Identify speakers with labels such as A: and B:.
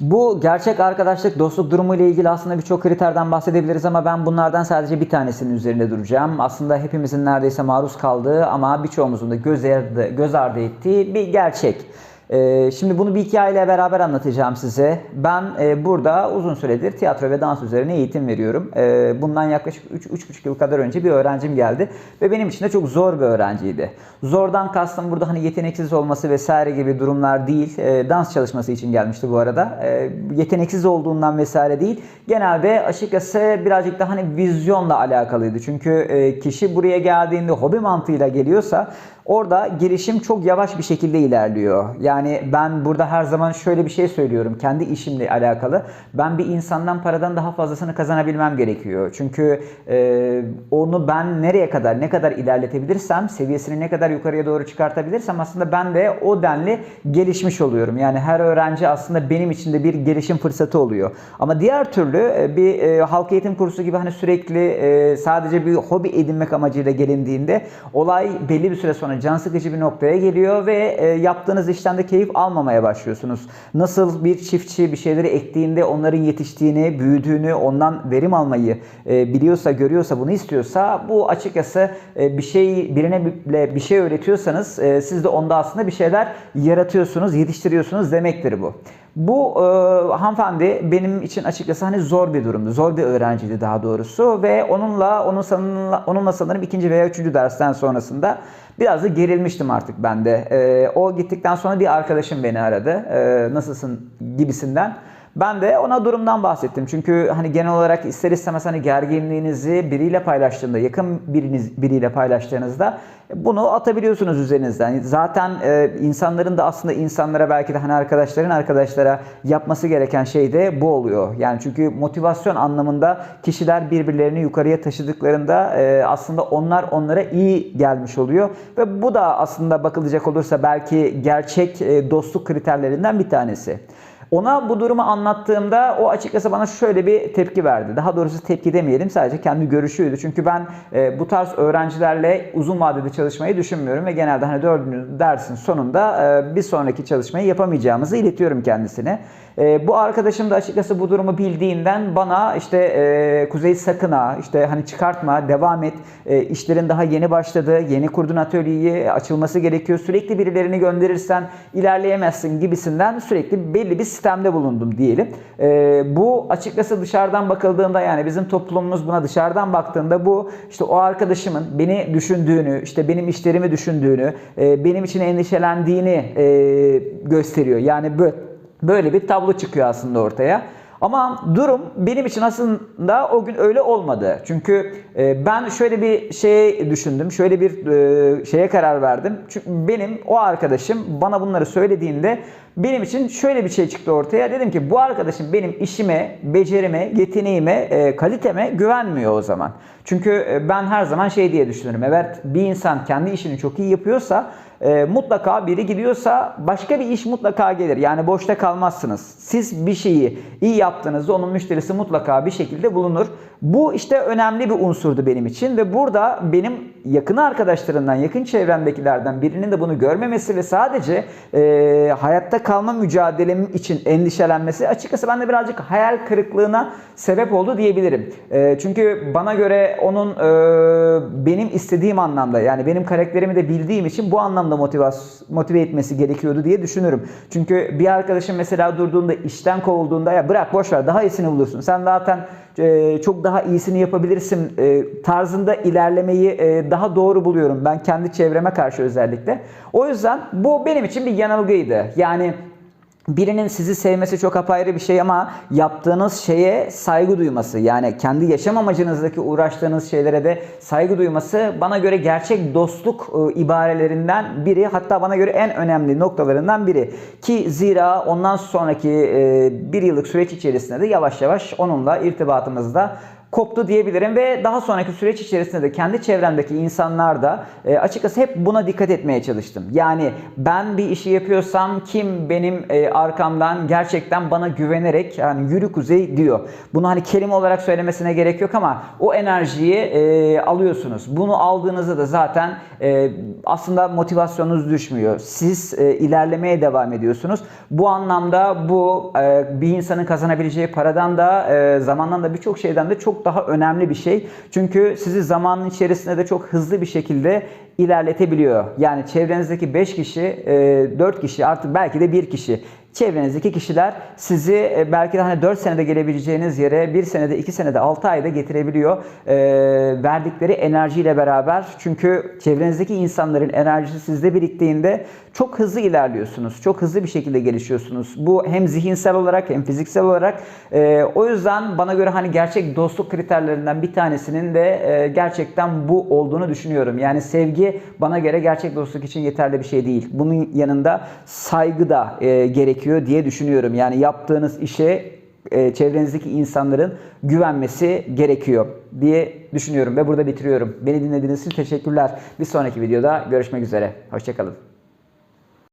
A: Bu gerçek arkadaşlık, dostluk durumu ile ilgili aslında birçok kriterden bahsedebiliriz ama ben bunlardan sadece bir tanesinin üzerinde duracağım. Aslında hepimizin neredeyse maruz kaldığı ama birçoğumuzun da göz ardı, göz ardı ettiği bir gerçek. Ee, Şimdi bunu bir hikayeyle beraber anlatacağım size. Ben e, burada uzun süredir tiyatro ve dans üzerine eğitim veriyorum. Ee, Bundan yaklaşık 3-3,5 yıl kadar önce bir öğrencim geldi ve benim için de çok zor bir öğrenciydi. Zordan kastım burada hani yeteneksiz olması vesaire gibi durumlar değil. Ee, Dans çalışması için gelmişti bu arada. Yeteneksiz olduğundan vesaire değil. Genelde açıkçası birazcık da hani vizyonla alakalıydı. Çünkü e, kişi buraya geldiğinde hobi mantığıyla geliyorsa Orada gelişim çok yavaş bir şekilde ilerliyor. Yani ben burada her zaman şöyle bir şey söylüyorum kendi işimle alakalı. Ben bir insandan paradan daha fazlasını kazanabilmem gerekiyor. Çünkü e, onu ben nereye kadar, ne kadar ilerletebilirsem, seviyesini ne kadar yukarıya doğru çıkartabilirsem aslında ben de o denli gelişmiş oluyorum. Yani her öğrenci aslında benim için de bir gelişim fırsatı oluyor. Ama diğer türlü e, bir e, halk eğitim kursu gibi hani sürekli e, sadece bir hobi edinmek amacıyla gelindiğinde olay belli bir süre sonra can sıkıcı bir noktaya geliyor ve e, yaptığınız işten de keyif almamaya başlıyorsunuz. Nasıl bir çiftçi bir şeyleri ektiğinde onların yetiştiğini, büyüdüğünü, ondan verim almayı e, biliyorsa, görüyorsa, bunu istiyorsa bu açıkçası e, bir şey birine bile bir şey öğretiyorsanız e, siz de onda aslında bir şeyler yaratıyorsunuz, yetiştiriyorsunuz demektir bu. Bu e, hanımefendi benim için açıkçası hani zor bir durumdu. Zor bir öğrenciydi daha doğrusu ve onunla onun sanırım, onunla sanırım ikinci veya üçüncü dersten sonrasında biraz da gerilmiştim artık ben de. E, o gittikten sonra bir arkadaşım beni aradı. E, nasılsın gibisinden. Ben de ona durumdan bahsettim. Çünkü hani genel olarak ister istemez hani gerginliğinizi biriyle paylaştığında, yakın biriniz biriyle paylaştığınızda bunu atabiliyorsunuz üzerinizden. Yani Zaten e, insanların da aslında insanlara belki de hani arkadaşların arkadaşlara yapması gereken şey de bu oluyor. Yani çünkü motivasyon anlamında kişiler birbirlerini yukarıya taşıdıklarında e, aslında onlar onlara iyi gelmiş oluyor ve bu da aslında bakılacak olursa belki gerçek e, dostluk kriterlerinden bir tanesi. Ona bu durumu anlattığımda o açıkçası bana şöyle bir tepki verdi. Daha doğrusu tepki demeyelim sadece kendi görüşüydü. Çünkü ben e, bu tarz öğrencilerle uzun vadede çalışmayı düşünmüyorum ve genelde hani dördüncü dersin sonunda e, bir sonraki çalışmayı yapamayacağımızı iletiyorum kendisine. E, bu arkadaşım da açıkçası bu durumu bildiğinden bana işte e, Kuzey sakına işte hani çıkartma devam et e, işlerin daha yeni başladı yeni kurdun atölyeyi açılması gerekiyor sürekli birilerini gönderirsen ilerleyemezsin gibisinden sürekli belli bir sistemde bulundum diyelim. E, bu açıkçası dışarıdan bakıldığında yani bizim toplumumuz buna dışarıdan baktığında bu işte o arkadaşımın beni düşündüğünü işte benim işlerimi düşündüğünü e, benim için endişelendiğini e, gösteriyor. Yani böyle Böyle bir tablo çıkıyor aslında ortaya. Ama durum benim için aslında o gün öyle olmadı. Çünkü e, ben şöyle bir şey düşündüm, şöyle bir e, şeye karar verdim. Çünkü benim o arkadaşım bana bunları söylediğinde benim için şöyle bir şey çıktı ortaya. Dedim ki bu arkadaşım benim işime, becerime, yeteneğime, e, kaliteme güvenmiyor o zaman. Çünkü ben her zaman şey diye düşünürüm. Evet bir insan kendi işini çok iyi yapıyorsa e, mutlaka biri gidiyorsa başka bir iş mutlaka gelir. Yani boşta kalmazsınız. Siz bir şeyi iyi yaptığınızda onun müşterisi mutlaka bir şekilde bulunur. Bu işte önemli bir unsurdu benim için ve burada benim yakın arkadaşlarından, yakın çevremdekilerden birinin de bunu görmemesi ve sadece e, hayatta kalma mücadelem için endişelenmesi açıkçası bende birazcık hayal kırıklığına sebep oldu diyebilirim. E, çünkü bana göre onun e, benim istediğim anlamda yani benim karakterimi de bildiğim için bu anlamda motivas motive etmesi gerekiyordu diye düşünürüm. Çünkü bir arkadaşım mesela durduğunda işten kovulduğunda ya bırak boş ver daha iyisini bulursun. Sen zaten e, çok daha iyisini yapabilirsin e, tarzında ilerlemeyi e, daha doğru buluyorum ben kendi çevreme karşı özellikle. O yüzden bu benim için bir yanılgıydı. Yani Birinin sizi sevmesi çok apayrı bir şey ama yaptığınız şeye saygı duyması yani kendi yaşam amacınızdaki uğraştığınız şeylere de saygı duyması bana göre gerçek dostluk e, ibarelerinden biri hatta bana göre en önemli noktalarından biri. Ki zira ondan sonraki e, bir yıllık süreç içerisinde de yavaş yavaş onunla irtibatımızda koptu diyebilirim ve daha sonraki süreç içerisinde de kendi çevremdeki insanlar da e, açıkçası hep buna dikkat etmeye çalıştım. Yani ben bir işi yapıyorsam kim benim e, arkamdan gerçekten bana güvenerek yani yürü kuzey diyor. Bunu hani kelime olarak söylemesine gerek yok ama o enerjiyi e, alıyorsunuz. Bunu aldığınızda da zaten e, aslında motivasyonunuz düşmüyor. Siz e, ilerlemeye devam ediyorsunuz. Bu anlamda bu e, bir insanın kazanabileceği paradan da e, zamandan da birçok şeyden de çok daha önemli bir şey. Çünkü sizi zamanın içerisinde de çok hızlı bir şekilde ilerletebiliyor. Yani çevrenizdeki 5 kişi, e, 4 kişi artık belki de 1 kişi çevrenizdeki kişiler sizi e, belki de hani 4 senede gelebileceğiniz yere 1 senede, 2 senede, 6 ayda getirebiliyor. E, verdikleri enerjiyle beraber. Çünkü çevrenizdeki insanların enerjisi sizde biriktiğinde çok hızlı ilerliyorsunuz. Çok hızlı bir şekilde gelişiyorsunuz. Bu hem zihinsel olarak hem fiziksel olarak. E, o yüzden bana göre hani gerçek dostluk kriterlerinden bir tanesinin de e, gerçekten bu olduğunu düşünüyorum. Yani sevgi bana göre gerçek dostluk için yeterli bir şey değil. Bunun yanında saygı da e, gerekiyor diye düşünüyorum. Yani yaptığınız işe e, çevrenizdeki insanların güvenmesi gerekiyor diye düşünüyorum ve burada bitiriyorum. Beni dinlediğiniz için teşekkürler. Bir sonraki videoda görüşmek üzere. Hoşçakalın.